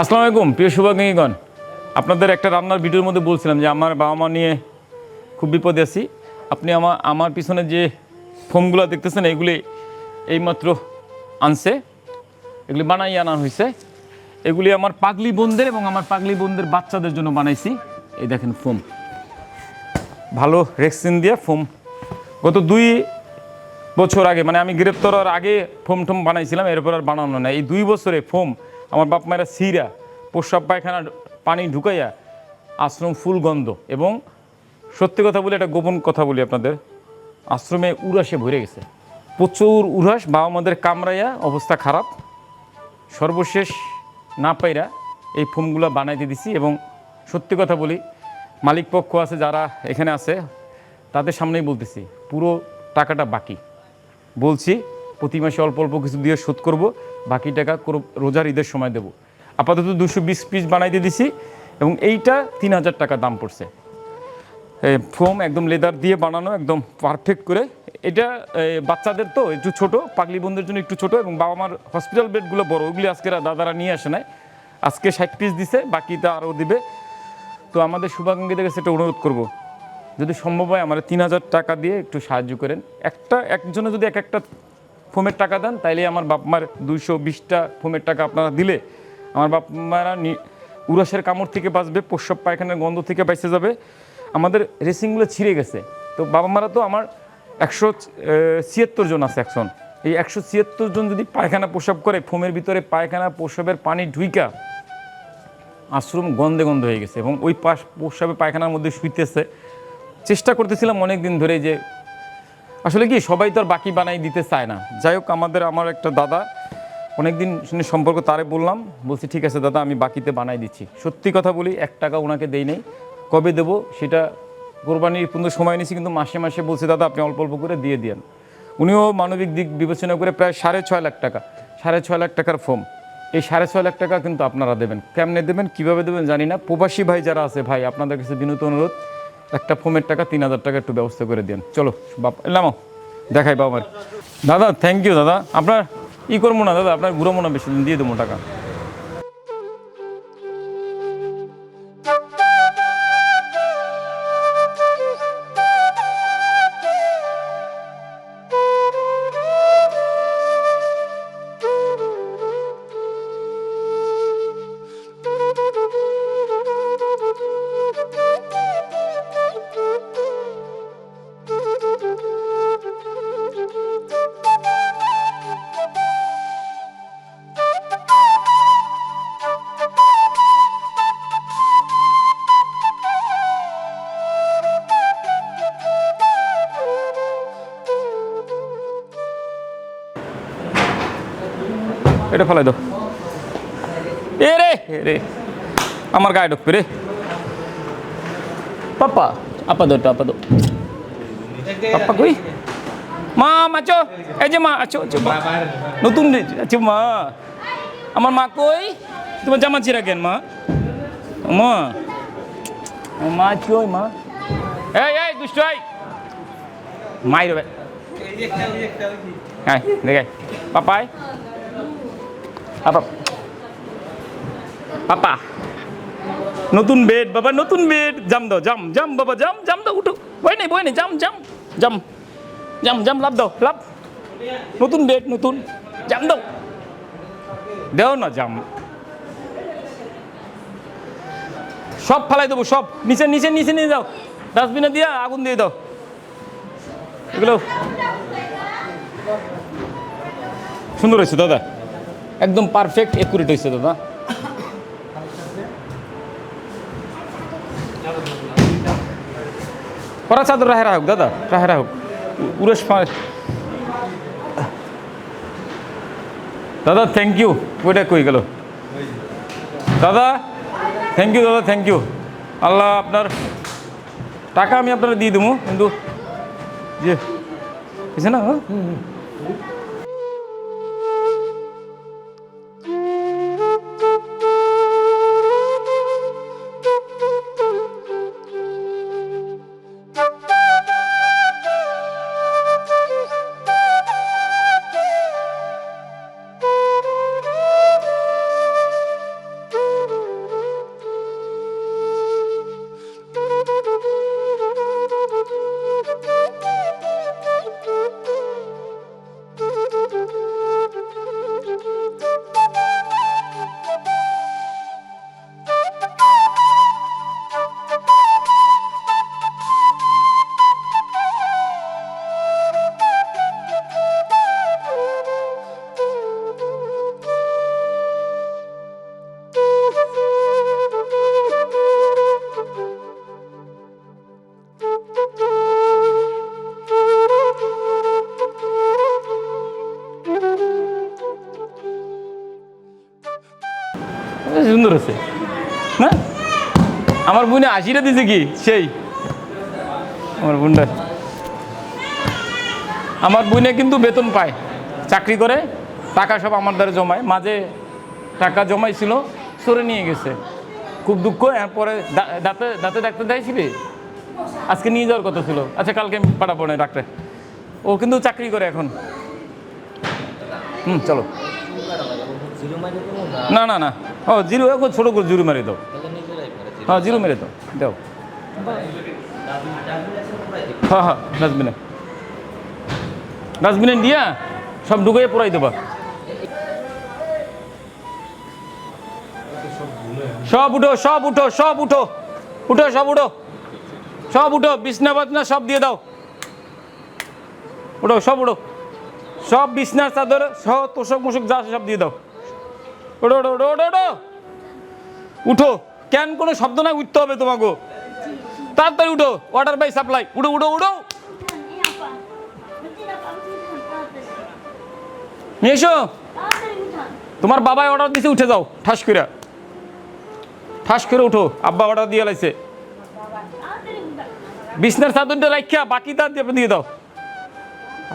আসসালামু আলাইকুম, প্রিয় শুভাকাঙ্ক্ষীগণ। আপনাদের একটা রান্নার ভিডিওর মধ্যে বলছিলাম যে আমার বাবা মা নিয়ে খুব বিপদে আছি। আপনি আমার আমার পিছনে যে ফোমগুলো দেখতেছেন, এগুলি এইমাত্র আনছে। এগুলি বানাই আনা হয়েছে এগুলি আমার পাগলি বোনদের এবং আমার পাগলি বোনদের বাচ্চাদের জন্য বানাইছি। এই দেখেন ফোম। ভালো রেক্সিন দিয়ে ফোম। গত দুই বছর আগে মানে আমি গ্রেপ্তার আগে ফোম টোম বানাইছিলাম, এরপর আর বানানো না এই দুই বছরে ফোম আমার বাপ মায়েরা সিরা, প্রস্রাব পায়খানা পানি ঢুকাইয়া আশ্রম ফুল গন্ধ এবং সত্যি কথা বলি একটা গোপন কথা বলি আপনাদের, আশ্রমে উড়াসে ভরে গেছে। প্রচুর উড়াস বাবা মাদের কামড়াইয়া অবস্থা খারাপ। সর্বশেষ না পাইরা এই ফোমগুলো বানাইতে দিছি এবং সত্যি কথা বলি, মালিক পক্ষ আছে, যারা এখানে আছে, তাদের সামনেই বলতেছি, পুরো টাকাটা বাকি। বলছি, প্রতি মাসে অল্প অল্প কিছু দিয়ে শোধ করব। বাকি টাকা রোজার ঈদের সময় দেবো। আপাতত দুশো বিশ পিস বানাইতে দিছি এবং এইটা তিন হাজার টাকা দাম পড়ছে। ফোম একদম লেদার দিয়ে বানানো, একদম পারফেক্ট করে। এটা বাচ্চাদের তো একটু ছোট, পাগলি বোনদের জন্য একটু ছোট এবং বাবা মার হসপিটাল বেডগুলো বড়, ওগুলি আজকে দাদারা নিয়ে আসে নাই। আজকে ষাট পিস দিছে, বাকিটা আরও দিবে। তো আমাদের শুভাকাঙ্ক্ষীদের কাছে একটা অনুরোধ করব, যদি সম্ভব হয় আমার তিন হাজার টাকা দিয়ে একটু সাহায্য করেন। একটা, একজনে যদি এক একটা ফোমের টাকা দেন তাইলে আমার বাপ মার দুইশো বিশটা ফোমের টাকা আপনারা দিলে আমার বাপ মারা উরাসের কামড় থেকে বাঁচবে প্রস্রাব পায়খানার গন্ধ থেকে বেঁচে যাবে। আমাদের রেসিংগুলো ছিঁড়ে গেছে। তো বাবা মারা তো আমার একশো ছিয়াত্তর জন আছে একজন। এই একশো ছিয়াত্তর জন যদি পায়খানা প্রস্রাব করে, ফোমের ভিতরে পায়খানা প্রস্রাবের পানি ঢুইকা আশ্রম গন্ধে গন্ধ হয়ে গেছে এবং ওই পাশ প্রস্রাবে পায়খানার মধ্যে শুইতেছে। চেষ্টা করতেছিলাম অনেক দিন ধরে যে আসলে কি, সবাই তো আর বাকি বানাই দিতে চায় না। যাই হোক, আমাদের, আমার একটা দাদা, অনেকদিন শুনে সম্পর্ক তারে বললাম, বলছি, ঠিক আছে দাদা, আমি বাকিতে বানাই দিচ্ছি। সত্যি কথা বলি, এক টাকা ওনাকে দেই নেই। কবে দেব সেটা কোরবানির পর্যন্ত সময় নিয়েছি, কিন্তু মাসে মাসে বলছি, দাদা, আপনি অল্প অল্প করে দিয়ে দিয়েন। উনিও মানবিক দিক বিবেচনা করে প্রায় সাড়ে ছয় লাখ টাকা, সাড়ে ছয় লাখ টাকার ফর্ম। এই সাড়ে ছয় লাখ টাকা কিন্তু আপনারা দেবেন। কেমনে দেবেন, কীভাবে দেবেন জানি না। প্রবাসী ভাই যারা আছে, ভাই, আপনাদের কাছে বিনীত অনুরোধ একটা ফোমের টাকা তিন হাজার টাকা একটু ব্যবস্থা করে দেন চলো, বাপ এলাম দেখাই বাবার দাদা থ্যাংক ইউ দাদা। আপনার ই করব না, দাদা, আপনার ঘুরবো না বেশি দিন দিয়ে দেবো টাকা। এটা ফেলাই দাও। এ রে রে। আমার গায়ে ঢুকবে রে। পাপ্পা, আপা দো আপা দো পাপ্পা কই? মা আছো এই যে মা আছো। নতুন আছো মা। আমার মা কই? তোমার জামা চিরা কেন, মা? মা। মা কই মা। এই এই, দুষ্ট, এই। মাই রে হ্যাঁ পাপাই আপা পাপা। নতুন বেড বাবা, নতুন বেড জাম দাও, জাম জাম, বাবা, জাম জাম দাও, উঠো। বই নেই বই নেই, জাম জাম জাম জাম জাম, লাভ দাও, লাভ। নতুন বেড নতুন। জাম দাও। দেও না জাম। সব ফালাই দেবো, সব। নিচে নিচে নিচে নিয়ে যাও। ডাস্টবিনে দিয়া আগুন দিয়ে দাও। এগুলো সুন্দর হয়েছে, দাদা। একদম পারফেক্ট একুরেট হয়েছে দাদা। পরা চাদর রাহে রাখুক, দাদা, রাহে রাখুক। উরেশ দাদা থ্যাংক ইউ ওইটা কই গেল? দাদা থ্যাংক ইউ দাদা থ্যাংক ইউ আল্লাহ আপনার টাকা আমি আপনারা দিয়ে দেবো কিন্তু যে বুঝছে না হ্যাঁ? আছে না? আমার বোনে আশিটা দিছে কি? সেই। আমার বোনটা। আমার বোনে কিন্তু বেতন পায়। চাকরি করে টাকা সব আমার দ্বারা জমায়। মাঝে টাকা জমাইছিল সরে নিয়ে গেছে। খুব দুঃখ এরপরে দাঁতে দাঁতে ডাক্তার দেখাইছিলি? আজকে নিয়ে যাওয়ার কথা ছিল। আচ্ছা কালকে আমি পাঠাবো না ডাক্তার। ও কিন্তু চাকরি করে এখন। হুম চলো। না না না। ও জিরো এখন ছোটো করে জিরো মেরে দাও। হ্যাঁ জিরো মেরে দাও দাও। হ্যাঁ হ্যাঁ ডাস্টবিনে। ডাস্টবিনে দিয়া সব ঢুকিয়ে পড়াই দেবা। সব উঠো সব উঠো সব উঠো। উঠো সব উঠো। সব উঠো বিছনা বাজনা সব দিয়ে দাও। উঠো সব উঠো। সব বিছনার চাদর সব তোষক মোষক যা সব দিয়ে দাও। ওঠো ওঠো ওঠো ওঠো ওঠো উঠো। কেন কোনো শব্দ না উঠতে হবে তোমাকে। তাড়াতাড়ি উঠো ওয়াটার বাই সাপ্লাই উঠো উঠো উঠো নিয়ে এসো। তোমার বাবাই অর্ডার দিছে, উঠে যাও, ঠাস করে ঠাস করে উঠো। আব্বা অর্ডার দিয়ে লাইছে। বিছনার চাদরটা রাখিয়া বাকি তার দিয়ে দিয়ে দাও।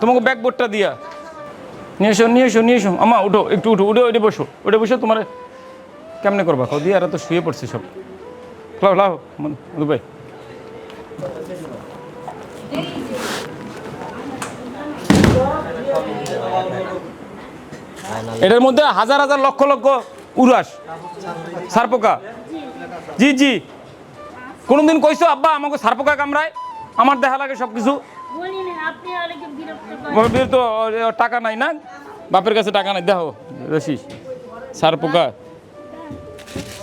তোমাকে ব্যাকবোর্ডটা দিয়া। নিয়ে এসো নিয়ে এসো নিয়ে এসো আমা উঠো, একটু উঠো, উঠে ওইটা বসো ওইটা বসো তোমার কেমনে করবা? কদি আর তো শুয়ে পড়ছে সব। লাও লাও মধু ভাই এটার মধ্যে হাজার হাজার, লক্ষ লক্ষ উড়াস সারপোকা। জি জি। কোনোদিন কইছো, আব্বা, আমাকে সারপোকা কামড়ায়? আমার দেখা লাগে সব কিছু বিরক্ত তো টাকা নাই না? বাপের কাছে টাকা নাই দেখো রশি। সারপোকা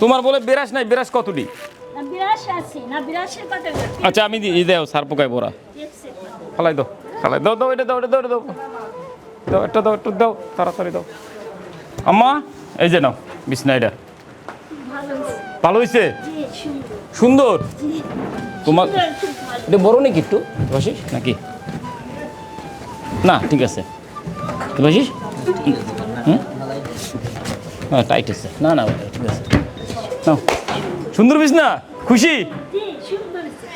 তোমার বলে বেরাস নাই বেরাস কতটি। আচ্ছা আমি দিই দেও সারপোকায় বড়া দেখছে। কথা। খালাই দাও খালাই দাও দাও এটা দাও এটা দাও এটা দাও। দাও একটা দাও একটা দাও তাড়াতাড়ি দাও। আম্মা এই যে নাও বিছনা এটা। ভালো হয়েছে। সুন্দর। তোমার। এটা বড় নাকি একটু দেবাশিস নাকি? না ঠিক আছে। দেবাশিস হ্যাঁ টাইট আছে। না না ঠিক আছে। নাও। সুন্দর খুশি জি, সুন্দর হয়েছে।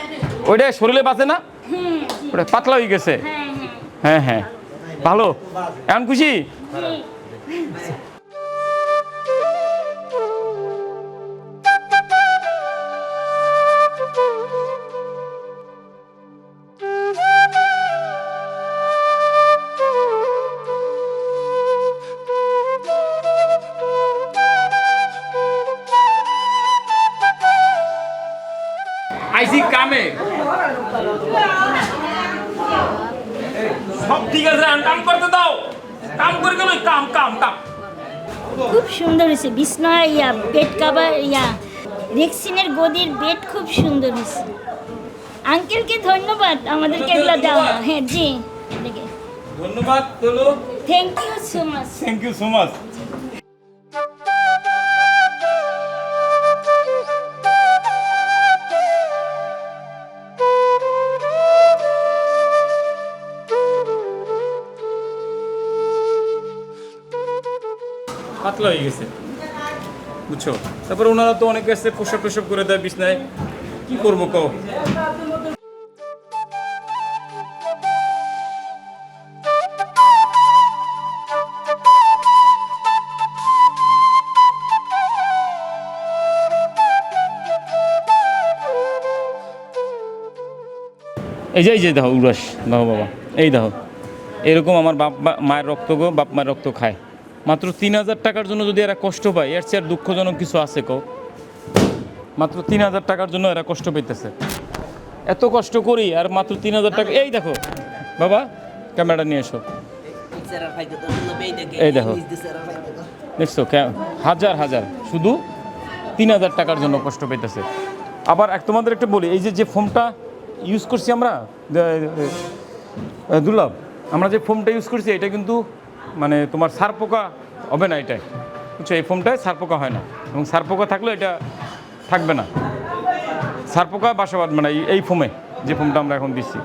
ওইটা শরীরে বাঁচে না? ওটা পাতলা হয়ে গেছে। হ্যাঁ, হ্যাঁ, হ্যাঁ হ্যাঁ। ভালো। এখন খুশি? আইসি কামে। সব ঠিক আছে কাম করতে দাও। কাম করে গেল কাম কাম কাম। খুব সুন্দর হয়েছে। বিছনা ইয়া বেড কাভার ইয়া। রেক্সিনের গদির বেড খুব সুন্দর হয়েছে। আঙ্কেলকে ধন্যবাদ আমাদেরকে এগুলো দেওয়া। হ্যাঁ জি ধন্যবাদ thank you so much thank you so much পাতলা হয়ে গেছে। বুঝছ? তারপরে ওনারা তো অনেকে আছে, পোশাক টোশাক করে দেয়, বিছনায়। কি করব কও? এই যে এই যে দেখো উরাস দেখো বাবা, এই দেখো। এরকম আমার বাপ মায়ের রক্ত গো বাপ মায়ের রক্ত খায়। মাত্র তিন হাজার টাকার জন্য যদি এরা কষ্ট পায়, এর চেয়ে দুঃখজনক কিছু আছে কো মাত্র তিন হাজার টাকার জন্য এরা কষ্ট পেতেছে এত কষ্ট করি আর মাত্র তিন হাজার টাকা এই দেখো, বাবা, ক্যামেরাটা নিয়ে এসো। এই দেখো। দেখছ হাজার হাজার। শুধু তিন হাজার টাকার জন্য কষ্ট পেতেছে আবার এক তোমাদের একটা বলি, এই যে যে ফোমটা ইউজ করছি আমরা দুর্লভ আমরা যে ফোমটা ইউজ করছি, এটা কিন্তু মানে তোমার সার পোকা হবে না এটাই। বুঝছ? এই ফোমটায় সার পোকা হয় না। এবং সার পোকা থাকলে এটা থাকবে না। সার পোকা বাসা বাঁধবে না এই ফোমে, যে ফোমটা আমরা এখন দিচ্ছি।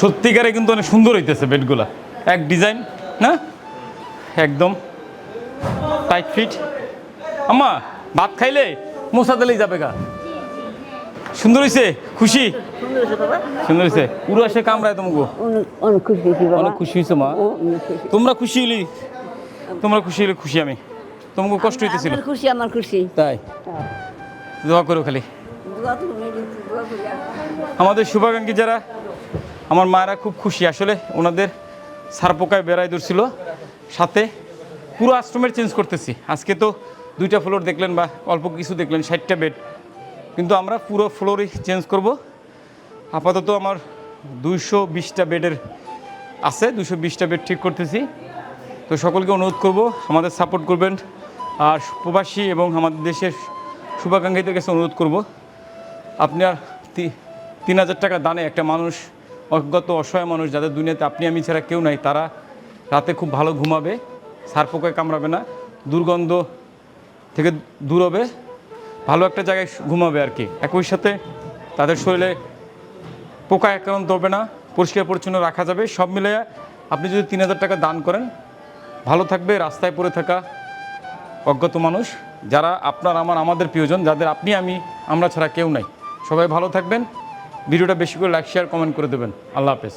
সত্যিকারে কিন্তু অনেক সুন্দর হইতেছে বেডগুলা। এক ডিজাইন না? একদম। টাইট ফিট আম্মা ভাত খাইলে মশা দিলেই যাবে গা। সুন্দর হয়েছে খুশি? সুন্দর হয়েছে পুরো এসে কামড়ায় তোমাকে। অনেক খুশি হয়েছি মা। তোমরা খুশি হইলি? তোমরা খুশি হইলে খুশি আমি। তোমাকে কষ্ট হইতেছিল। খুশি আমার খুশি। তাই? দোয়া করো খালি। দোয়া করে আর। আমাদের শুভাকাঙ্ক্ষী যারা আমার মায়েরা খুব খুশি। আসলে ওনাদের সার পোকায় বেড়াই ধরছিল। সাথে পুরো আশ্রমের চেঞ্জ করতেছি। আজকে তো দুইটা ফ্লোর দেখলেন বা অল্প কিছু দেখলেন, ষাটটা বেড কিন্তু আমরা পুরো ফ্লোরই চেঞ্জ করব। আপাতত আমার দুইশো বিশটা বেডের আছে দুশো বিশটা বেড ঠিক করতেছি। তো সকলকে অনুরোধ করব, আমাদের সাপোর্ট করবেন। আর প্রবাসী এবং আমাদের দেশের শুভাকাঙ্ক্ষীদের কাছে অনুরোধ করব। আপনার তিন হাজার টাকা দানে একটা মানুষ অজ্ঞাত, অসহায় মানুষ যাদের দুনিয়াতে আপনি আমি ছাড়া কেউ নাই, তারা রাতে খুব ভালো ঘুমাবে, সার পোকায় কামড়াবে না, দুর্গন্ধ থেকে দূর হবে, ভালো একটা জায়গায় ঘুমাবে আর কি। একই সাথে তাদের শরীরে পোকা আক্রান্ত হবে না, পরিষ্কার পরিচ্ছন্ন রাখা যাবে, সব মিলে আপনি যদি তিন হাজার টাকা দান করেন, ভালো থাকবে, রাস্তায় পড়ে থাকা অজ্ঞাত মানুষ, যারা আপনার, আমার, আমাদের প্রিয়জন, যাদের আপনি, আমি, আমরা ছাড়া কেউ নাই। সবাই ভালো থাকবেন। ভিডিওটা বেশি করে লাইক শেয়ার কমেন্ট করে দেবেন। আল্লাহ হাফেজ।